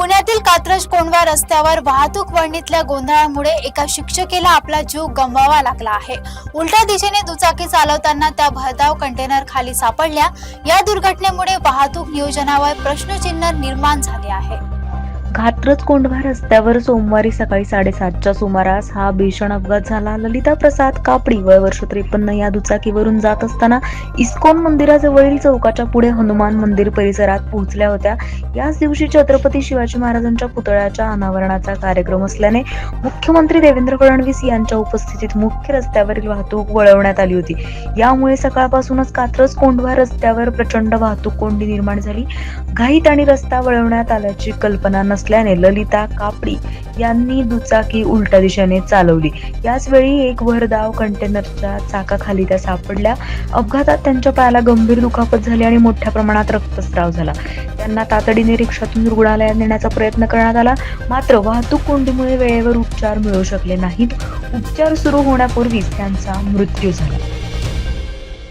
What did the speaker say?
पुण्यातील कात्रज कोंडवा रस्त्यावर वाहतूक वळणीतल्या गोंधळामुळे एका शिक्षकेला आपला जीव गमवावा लागला आहे. उलट्या दिशेने दुचाकी चालवताना त्या भरधाव कंटेनर खाली सापडल्या. या दुर्घटनेमुळे वाहतूक नियोजनावर प्रश्नचिन्ह निर्माण झाले आहे. घात्रज कोंढवा रस्त्यावर सोमवारी सकाळी साडेसातच्या सुमारास हा भीषण अपघात झाला. ललिता प्रसाद कापडी वय वर्ष त्रेपन्न या दुचाकीवरून जात असताना इस्कॉन मंदिराजवळील चौकाच्या पुढे हनुमान मंदिर परिसरात पोहोचल्या होत्या. याच दिवशी छत्रपती शिवाजी महाराजांच्या पुतळ्याच्या अनावरणाचा कार्यक्रम असल्याने मुख्यमंत्री देवेंद्र फडणवीस यांच्या उपस्थितीत मुख्य रस्त्यावरील वाहतूक वळवण्यात आली होती. यामुळे सकाळपासूनच कात्रज कोंढवा रस्त्यावर प्रचंड वाहतूक कोंडी निर्माण झाली. घाईत आणि रस्ता वळवण्यात आल्याची कल्पना नसल्याने ललिता कापडी यांनी दुचाकी उलट्या दिशेने चालवली. याच वेळी एक भरधाव कंटेनरच्या चाकाखाली त्या सापडल्या. अपघातात त्यांच्या पायाला गंभीर दुखापत झाली आणि मोठ्या प्रमाणात रक्तस्राव झाला. त्यांना तातडीने रिक्षातून रुग्णालयात नेण्याचा प्रयत्न करण्यात आला. मात्र वाहतूक कोंडीमुळे वेळेवर उपचार मिळू शकले नाहीत. उपचार सुरू होण्यापूर्वीच त्यांचा मृत्यू झाला.